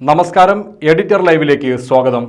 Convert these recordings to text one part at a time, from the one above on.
നമസ്കാരം എഡിറ്റർ ലൈവിലേക്ക് സ്വാഗതം.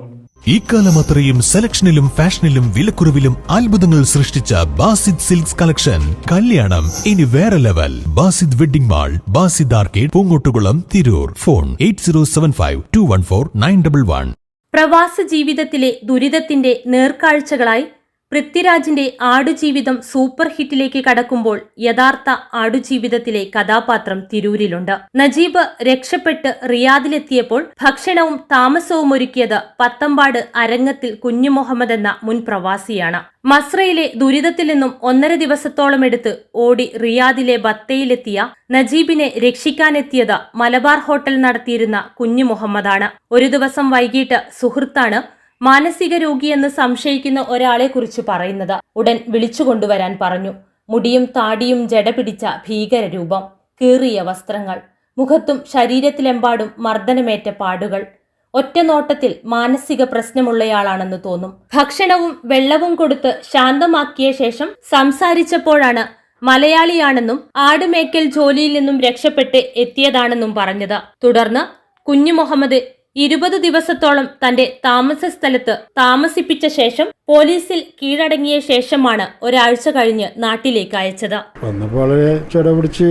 ഇക്കാലം അത്രയും സെലക്ഷനിലും ഫാഷനിലും വിലക്കുറവിലും അത്ഭുതങ്ങൾ സൃഷ്ടിച്ച ബാസിദ് സിൽക്സ് കളക്ഷൻ. കല്യാണം ഇനി വേറെ level. Basid wedding mall Basid arcade Poongottukulam Tirur. Phone eight zero seven five two one four nine double one. പ്രവാസ ജീവിതത്തിലെ ദുരിതത്തിന്റെ നേർക്കാഴ്ചകളായി പൃഥ്വിരാജിന്റെ ആടുജീവിതം സൂപ്പർ ഹിറ്റിലേക്ക് കടക്കുമ്പോൾ യഥാർത്ഥ ആടുജീവിതത്തിലെ കഥാപാത്രം തിരൂരിലുണ്ട്. നജീബ് രക്ഷപ്പെട്ട് റിയാദിലെത്തിയപ്പോൾ ഭക്ഷണവും താമസവും ഒരുക്കിയത് പത്തമ്പാട് അരങ്ങത്തിൽ കുഞ്ഞു മുഹമ്മദ് എന്ന മുൻ പ്രവാസിയാണ്. മസ്രയിലെ ദുരിതത്തിൽ നിന്നും ഒന്നര ദിവസത്തോളം എടുത്ത് ഓടി റിയാദിലെ ബത്തയിലെത്തിയ നജീബിനെ രക്ഷിക്കാനെത്തിയത് മലബാർ ഹോട്ടൽ നടത്തിയിരുന്ന കുഞ്ഞു മുഹമ്മദാണ്. ഒരു ദിവസം വൈകിട്ട് സുഹൃത്താണ് മാനസിക രോഗിയെന്ന് സംശയിക്കുന്ന ഒരാളെ കുറിച്ച് പറയുന്നത് ഉടൻ വിളിച്ചുകൊണ്ടുവരാൻ പറഞ്ഞു. മുടിയും താടിയും ജട പിടിച്ച ഭീകരരൂപം കീറിയ വസ്ത്രങ്ങൾ മുഖത്തും ശരീരത്തിലെമ്പാടും മർദ്ദനമേറ്റ പാടുകൾ. ഒറ്റ നോട്ടത്തിൽ മാനസിക പ്രശ്നമുള്ളയാളാണെന്ന് തോന്നും. ഭക്ഷണവും വെള്ളവും കൊടുത്ത് ശാന്തമാക്കിയ ശേഷം സംസാരിച്ചപ്പോഴാണ് മലയാളിയാണെന്നും ആടുമേക്കൽ ജോലിയിൽ നിന്നും രക്ഷപ്പെട്ട് എത്തിയതാണെന്നും പറഞ്ഞത്. തുടർന്ന് കുഞ്ഞു മുഹമ്മദ് ഇരുപത് ദിവസത്തോളം തന്റെ താമസ സ്ഥലത്ത് താമസിപ്പിച്ച ശേഷം പോലീസിൽ കീഴടങ്ങിയ ശേഷമാണ് ഒരാഴ്ച കഴിഞ്ഞ് നാട്ടിലേക്ക് അയച്ചത്. വന്നപ്പോൾ വളരെ ചെട പിടിച്ച്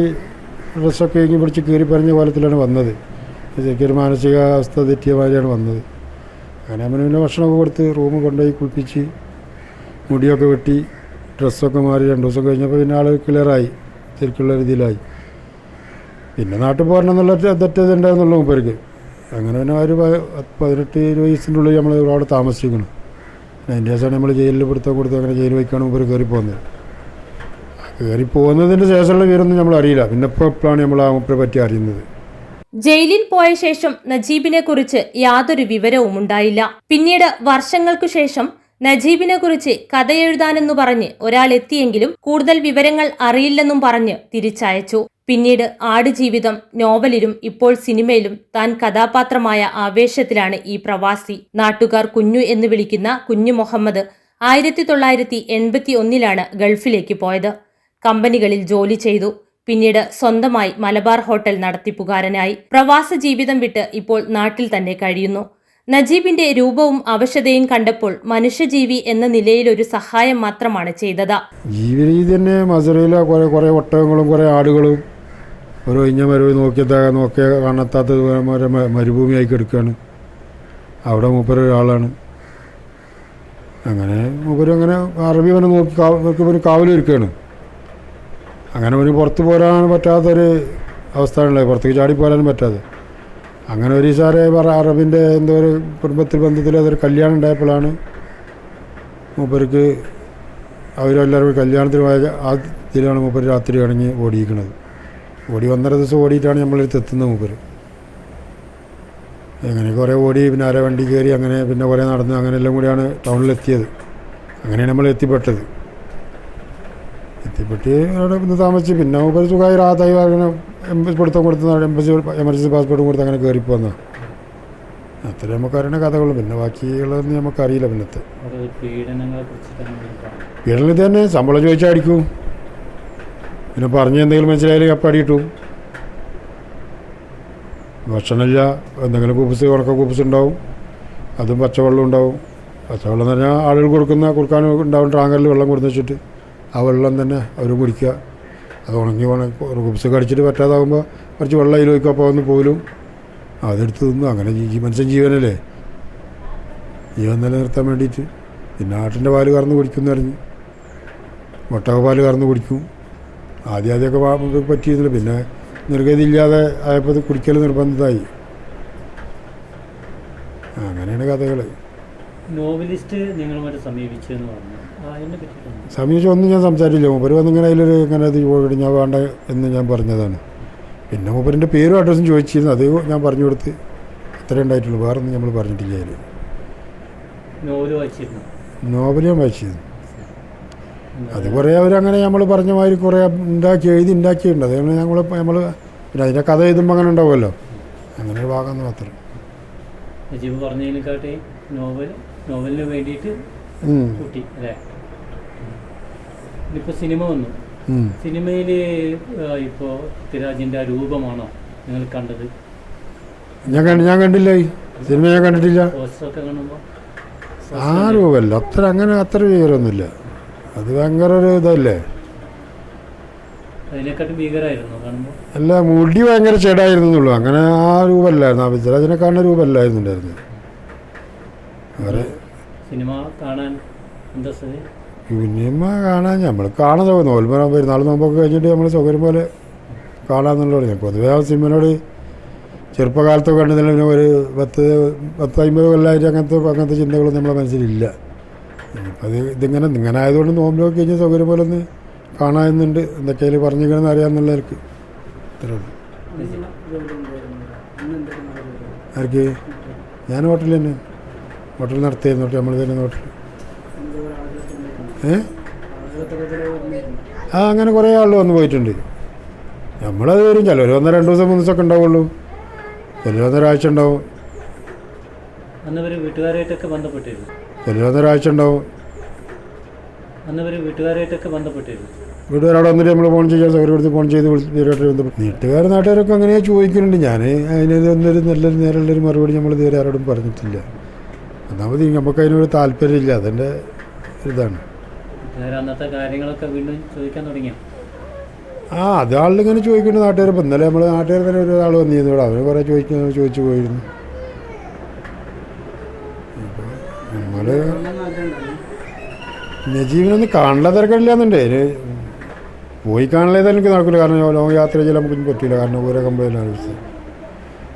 ഡ്രസ്സൊക്കെ ഇങ്ങി പിടിച്ച് കീറി പറഞ്ഞ കോലത്തിലാണ് വന്നത്. ഒരു മാനസികാവസ്ഥ തെറ്റിയ വന്നത്. അങ്ങനെ അവന് പിന്നെ ഭക്ഷണമൊക്കെ കൊടുത്ത് റൂം കൊണ്ടുപോയി കുളിപ്പിച്ച് മുടിയൊക്കെ വെട്ടി ഡ്രസ്സൊക്കെ മാറി രണ്ട് ദിവസം കഴിഞ്ഞപ്പോൾ പിന്നെ ആൾ ക്ലിയറായി ശരിക്കുള്ള രീതിയിലായി. പിന്നെ നാട്ടിൽ പോരണം എന്നുള്ള തെറ്റത് ഉണ്ടായിരുന്നുള്ളൂ മൂപ്പർക്ക്. അങ്ങനെ തന്നെ ഒരു പതിനെട്ട് ഇരുപത് വയസ്സിന്റെ ഉള്ളിൽ നമ്മൾ അവിടെ താമസിക്കുന്നു അതിന്റെ ശേഷമാണ് നമ്മൾ ജയിലിൽ പിടുത്തം കൊടുത്ത് അങ്ങനെ ജയിൽ വയ്ക്കാണ് മുമ്പ് കയറി പോകുന്നത് കയറി പോകുന്നതിന്റെ ശേഷമുള്ള വിവരമൊന്നും നമ്മൾ അറിയില്ല. പിന്നെ ഇപ്പോൾ എപ്പോഴാണ് നമ്മൾ ആ മുപ്പിനെ പറ്റി അറിയുന്നത്? ജയിലിൽ പോയ ശേഷം നജീബിനെ കുറിച്ച് യാതൊരു വിവരവും ഉണ്ടായില്ല പിന്നീട് വർഷങ്ങൾക്കു ശേഷം നജീബിനെ കുറിച്ച് കഥയെഴുതാനെന്നു പറഞ്ഞ് ഒരാൾ എത്തിയെങ്കിലും കൂടുതൽ വിവരങ്ങൾ അറിയില്ലെന്നും പറഞ്ഞ് തിരിച്ചയച്ചു. പിന്നീട് ആടുജീവിതം നോവലിലും ഇപ്പോൾ സിനിമയിലും താൻ കഥാപാത്രമായ ആവേശത്തിലാണ് ഈ പ്രവാസി. നാട്ടുകാർ കുഞ്ഞു എന്ന് വിളിക്കുന്ന കുഞ്ഞു മുഹമ്മദ് ആയിരത്തി തൊള്ളായിരത്തി എൺപത്തി ഒന്നിലാണ് ഗൾഫിലേക്ക് പോയത്. കമ്പനികളിൽ ജോലി ചെയ്തു. പിന്നീട് സ്വന്തമായി മലബാർ ഹോട്ടൽ നടത്തിപ്പുകാരനായി. പ്രവാസ ജീവിതം വിട്ട് ഇപ്പോൾ നാട്ടിൽ തന്നെ കഴിയുന്നു. നജീബിന്റെ രൂപവും അവശതയും കണ്ടപ്പോൾ മനുഷ്യജീവി എന്ന നിലയിൽ ഒരു സഹായം മാത്രമാണ് ചെയ്തത്. രീതി തന്നെ മസുരയിലെ കുറേ കുറേ ഒട്ടകങ്ങളും കുറേ ആടുകളും ഒരു ഇഞ്ഞ മരുവ് നോക്കിയതാ നോക്കിയ കാണത്താത്ത മരുഭൂമിയായി കിടക്കുകയാണ്. അവിടെ മൂപ്പര് ഒരാളാണ്. അങ്ങനെ മൂപ്പര് അങ്ങനെ അറബി അവനെ നോക്കി കാവ് നോക്കിയപ്പോൾ കാവലിരിക്കുകയാണ്. അങ്ങനെ ഒരു പുറത്ത് പോരാൻ പറ്റാത്തൊരു അവസ്ഥയാണല്ലേ പുറത്തേക്ക് ചാടി പോരാനും പറ്റാതെ. അങ്ങനെ ഒരു സാറെ പറ അറബിന്റെ എന്തോ ഒരു കുടുംബത്തിൽ ബന്ധത്തിൽ അതൊരു കല്യാണം ഉണ്ടായപ്പോഴാണ് മൂപ്പർക്ക് അവരെല്ലാവരും കല്യാണത്തിന് പോയ ആ ഇതിലാണ് മൂപ്പർ രാത്രി ഇറങ്ങി ഓടിയിരിക്കുന്നത്. ഓടി ഒന്നര ദിവസം ഓടിയിട്ടാണ് നമ്മളടുത്ത് എത്തുന്നത് മൂപ്പർ അങ്ങനെ കുറേ ഓടി പിന്നെ അര വണ്ടി കയറി അങ്ങനെ പിന്നെ കുറേ നടന്ന് അങ്ങനെയെല്ലാം കൂടിയാണ് ടൗണിലെത്തിയത്. അങ്ങനെയാണ് നമ്മൾ എത്തിപ്പെട്ടത് എത്തിപ്പെട്ട് അവിടെ ഇന്ന് താമസിച്ച് പിന്നെ ഒരു സുഖമായി റാത്തായി അങ്ങനെ എംബസി പിടുത്തം കൊടുത്ത് എംബസി എമർജൻസി പാസ്പോർട്ടും കൊടുത്ത് അങ്ങനെ കയറി പോന്ന അത്ര നമുക്കറിയണ കഥകളും. പിന്നെ ബാക്കിയുള്ളതൊന്നും നമുക്കറിയില്ല പിന്നത്തെ. പീഡനം ഇത് തന്നെ. ശമ്പളം ചോദിച്ചാൽ അടിക്കും പിന്നെ പറഞ്ഞ് എന്തെങ്കിലും മനസ്സിലായാലും അപ്പം അടിയിട്ടു ഭക്ഷണമില്ല. എന്തെങ്കിലും കൂപ്പസ് ഉണക്ക കൂപ്പസ് ഉണ്ടാവും. അതും പച്ചവെള്ളം ഉണ്ടാവും. പച്ചവെള്ളം എന്ന് പറഞ്ഞാൽ ആളുകൾ കൊടുക്കുന്ന കൊടുക്കാൻ ഉണ്ടാവും. ട്രാങ്കറിൽ വെള്ളം കൊടുത്ത് വെച്ചിട്ട്. ആ വെള്ളം തന്നെ അവർ കുടിക്കുക. അത് ഉണങ്ങി ഉണങ്ങി ഒരു കുപ്പസ് കടിച്ചിട്ട് പറ്റാതാകുമ്പോൾ കുറച്ച് വെള്ളം അതിൽ വയ്ക്കുക അപ്പോൾ വന്ന് പോലും അതെടുത്ത് തിന്നു. അങ്ങനെ മനുഷ്യൻ ജീവനല്ലേ? ജീവൻ നിലനിർത്താൻ വേണ്ടിയിട്ട്. പിന്നെ ആട്ടിന്റെ പാൽ കറന്ന് കുടിക്കുമെന്ന് പറഞ്ഞ്. മുട്ടക പാൽ കറന്ന് കുടിക്കും. ആദ്യം ആദ്യമൊക്കെ പറ്റിയിരുന്നില്ല. പിന്നെ നിർഗതിയില്ലാതെ ആയപ്പോൾ ഇത് കുടിക്കൽ നിർബന്ധമായി അങ്ങനെയാണ് കഥകൾ നോവലിസ്റ്റ് നിങ്ങളുമായിട്ട് സമീപിച്ചു എന്ന് പറഞ്ഞു ഒന്നും ഞാൻ സംസാരിച്ചില്ല. മൂപ്പര് വന്നിങ്ങനെ അതിലൊരു ഇങ്ങനെ അത് പോയിട്ട് ഞാൻ വേണ്ട എന്ന് ഞാൻ പറഞ്ഞതാണ്. പിന്നെ മൂപ്പരിന്റെ പേരും അഡ്രസ്സും ചോദിച്ചിരുന്നു. അത് ഞാൻ പറഞ്ഞു കൊടുത്ത് അത്രേ ഉണ്ടായിട്ടുള്ളൂ. വേറെ ഒന്നും നമ്മൾ പറഞ്ഞിട്ടില്ല അതിൽ നോവൽ ഞാൻ വായിച്ചിരുന്നു. അത് കുറേ അവരങ്ങനെ നമ്മൾ പറഞ്ഞ മാതിരി കുറേ ഉണ്ടാക്കി എഴുതി ഉണ്ടാക്കിയിട്ടുണ്ട്. അതേപോലെ ഞങ്ങൾ നമ്മൾ പിന്നെ അതിന്റെ കഥ എഴുതുമ്പോൾ അങ്ങനെ ഉണ്ടാവുമല്ലോ. അങ്ങനെ ഒരു ഭാഗം മാത്രം. നോവൽ നോവലിന് വേണ്ടിയിട്ട് കൂട്ടി അല്ലേ? ഇപ്പൊ സിനിമ വന്നു. സിനിമയിൽ ഇപ്പോ തിരാജിന്റെ ആ രൂപമാണോ നിങ്ങൾ കണ്ടത്? ഞാൻ ഞാൻ കണ്ടില്ല? സിനിമ ഞാൻ കണ്ടിട്ടില്ല. ആ രൂപമല്ല. അത്ര അങ്ങനെ അത്ര വിവരമൊന്നുമില്ല. അത് ഭയങ്കര ഒരു ഇതല്ലേ? അല്ല മുടി ഭയങ്കര ചെടായിരുന്നു അങ്ങനെ ആ രൂപല്ലായിരുന്നു ആ പൃഥ്വിരാജിനെ കാണുന്ന രൂപമല്ലായിരുന്നു ഉണ്ടായിരുന്നത് വേറെ സിനിമ കാണാൻ സിനിമ കാണാൻ നമ്മൾ കാണാൻ തോന്നുന്നു നോൽമ പെരുന്നാൾ നോമ്പൊക്കെ കഴിഞ്ഞിട്ട് നമ്മൾ സൗകര്യം പോലെ കാണാമെന്നുള്ളത് ഞാൻ പൊതുവേ ആ സിനിമയോട് ചെറുപ്പകാലത്തൊക്കെ കണ്ടതിന് പിന്നെ ഒരു പത്ത് പത്ത് അമ്പത് കൊല്ലമായിട്ട് അങ്ങനത്തെ അങ്ങനത്തെ ചിന്തകളൊന്നും നമ്മളെ മനസ്സിലില്ല. അത് ഇതിങ്ങനെ ഇങ്ങനെ ആയതുകൊണ്ട് നോമ്പിലൊക്കെ കഴിഞ്ഞ് സൗകര്യം പോലെ ഒന്ന് കാണാമെന്നുണ്ട്. എന്തൊക്കെയാലും പറഞ്ഞിരിക്കണമെന്ന് അറിയാമെന്നുള്ളവർക്ക് ഇത്രേ ആർക്ക്? ഞാൻ ഹോട്ടലിൽ തന്നെ. ഹോട്ടൽ നടത്തിയിരുന്നു നമ്മൾ തന്നെ ഹോട്ടൽ ഏ? ആ അങ്ങനെ കുറേ ആൾ വന്ന് പോയിട്ടുണ്ട്. നമ്മളത് വരും. ചിലർ വന്ന രണ്ട് ദിവസം മൂന്ന് ദിവസമൊക്കെ ഉണ്ടാവുള്ളൂ. ചിലർ വന്നൊരാഴ്ച ഉണ്ടാവും. വീട്ടുകാരായിട്ടൊക്കെ ബന്ധപ്പെട്ടിരുന്നു. ചിലർ വന്നൊരാഴ്ച ഉണ്ടാവും. വീട്ടുകാരായിട്ടൊക്കെ ബന്ധപ്പെട്ടിരുന്നു. വീട്ടുകാരോട് വന്നിട്ട് നമ്മൾ ഫോൺ ചെയ്യാൻ സൗകര്യം കൊടുത്ത് ഫോൺ ചെയ്ത് വിളിച്ച് ഇവരുമായിട്ട് ബന്ധപ്പെട്ട്. വീട്ടുകാർ നാട്ടുകാരൊക്കെ അങ്ങനെ ചോദിക്കുന്നുണ്ട് ഞാൻ അതിനൊരു ഒന്നൊരു നല്ലൊരു നേരമുള്ളൊരു മറുപടി നമ്മൾ ഇതുവരെ ആരോടും പറഞ്ഞിട്ടില്ല. ഒന്നാമത് നമുക്ക് അതിനൊരു താല്പര്യമില്ല അതിന്റെ ഇതാണ്. അന്നത്തെ കാര്യങ്ങളൊക്കെ വീണ്ടും ചോദിക്കാൻ തുടങ്ങിയോ? ആ അത് ആളിങ്ങനെ ചോദിക്കുന്നുണ്ട് നാട്ടുകാർ ഇപ്പം ഇന്നലെ നമ്മൾ നാട്ടുകാർ തന്നെ ഒരാൾ വന്നിരുന്നു ഇവിടെ. അവർ കുറേ ചോദിക്കുന്നു ചോദിച്ചു പോയിരുന്നു. നമ്മൾ നജീബിനൊന്ന് കാണാൻ തിരക്കില്ലാന്നുണ്ട് അതിന് പോയി തന്നെ എനിക്ക് നടക്കില്ല കാരണം ലോങ് യാത്ര ചെയ്യാൻ നമുക്ക് പറ്റില്ല കാരണം ഓരോ കമ്പനിയിലാണ് നജീവ്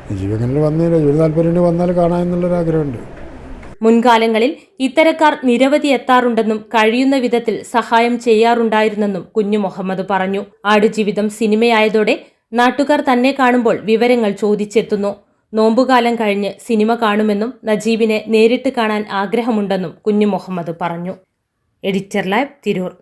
നജീബ് എങ്ങനെ വന്നില്ല ജോലി താല്പര്യം വന്നാൽ ആഗ്രഹമുണ്ട് മുൻകാലങ്ങളിൽ ഇത്തരക്കാർ നിരവധി എത്താറുണ്ടെന്നും കഴിയുന്ന വിധത്തിൽ സഹായം ചെയ്യാറുണ്ടായിരുന്നെന്നും കുഞ്ഞു മുഹമ്മദ് പറഞ്ഞു. ആടുജീവിതം സിനിമയായതോടെ നാട്ടുകാർ തന്നെ കാണുമ്പോൾ വിവരങ്ങൾ ചോദിച്ചെത്തുന്നു. നോമ്പുകാലം കഴിഞ്ഞ് സിനിമ കാണുമെന്നും നജീബിനെ നേരിട്ട് കാണാൻ ആഗ്രഹമുണ്ടെന്നും കുഞ്ഞു മുഹമ്മദ് പറഞ്ഞു. Editor live Tirur.